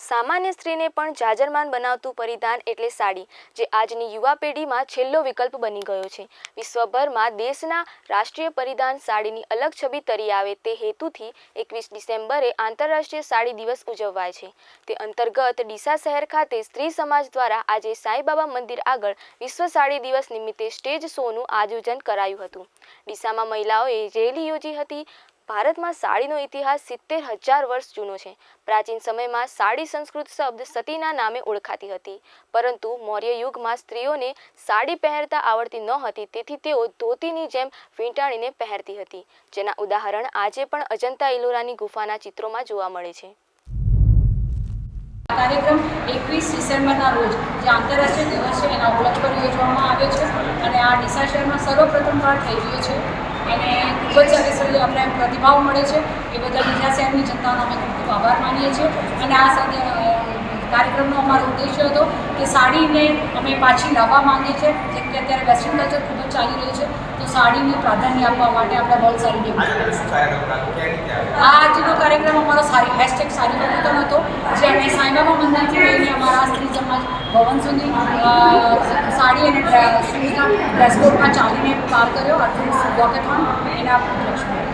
સામાન્ય સ્ત્રીને પણ જાજરમાન બનાવતું પરિધાન એટલે સાડી, જે આજની યુવા પેઢીમાં છેલ્લો વિકલ્પ બની ગયો છે. વિશ્વભરમાં દેશના રાષ્ટ્રીય પરિધાન સાડીની અલગ છબી તરી આવે તે હેતુથી એકવીસ ડિસેમ્બરે આંતરરાષ્ટ્રીય સાડી દિવસ ઉજવાય છે. તે અંતર્ગત ડીસા શહેર ખાતે સ્ત્રી સમાજ દ્વારા આજે સાંઈબાબા મંદિર આગળ વિશ્વ સાડી દિવસ નિમિત્તે સ્ટેજ શોનું આયોજન કરાયું હતું. ડીસામાં મહિલાઓએ રેલી યોજી હતી. ભારતમાં સાડીનો ઇતિહાસ સિત્તેર હજાર વર્ષ જૂનો છે. પ્રાચીન સમયમાં સાડી સંસ્કૃત શબ્દ સતીના નામે ઓળખાતી હતી. પરંતુ મૌર્ય યુગમાં સ્ત્રીઓને સાડી પહેરતા આવડતી ન હતી, તેથી તેઓ ધોતીની જેમ વીંટાણીને પહેરતી હતી. જેના ઉદાહરણ આજે પણ અજંતા ઇલોરાની ગુફાના ચિત્રોમાં જોવા મળે છે. આ કાર્યક્રમ એકવીસ ડિસેમ્બરના રોજ જે આંતરરાષ્ટ્રીય દિવસ છે એના ઉપલક્ષ પર યોજવામાં આવ્યો છે અને આ ડીસા શહેરમાં સર્વપ્રથમવાર થઈ ગયો છે. અને ખૂબ જ સારી આપણે પ્રતિભાવ મળે છે. એ બધા ડીસા શહેરની જનતાનો અમે ખૂબ ખૂબ આભાર માનીએ છીએ. અને આ સાથે કાર્યક્રમનો અમારો ઉદ્દેશ્ય હતો કે સાડીને અમે પાછી લાવવા માંગીએ છીએ. જેમ કે અત્યારે વેસ્ટર્ન કલ્ચર ખૂબ જ ચાલી રહ્યું છે તો સાડીને પ્રાધાન્ય આપવા માટે આપણે બહુ સારી આજનો કાર્યક્રમ અમારો સારી હેશટેગ સારી વખતનો હતો. સાંઈબાબા મંદિરથી લઈને અમારા સ્ત્રી સમાજ ભવન સુધી સાડી અને ડ્રેસ કોડમાં ચાલીને પાર કર્યો. આટલું વોકેથોન એના ઉપલક્ષમાં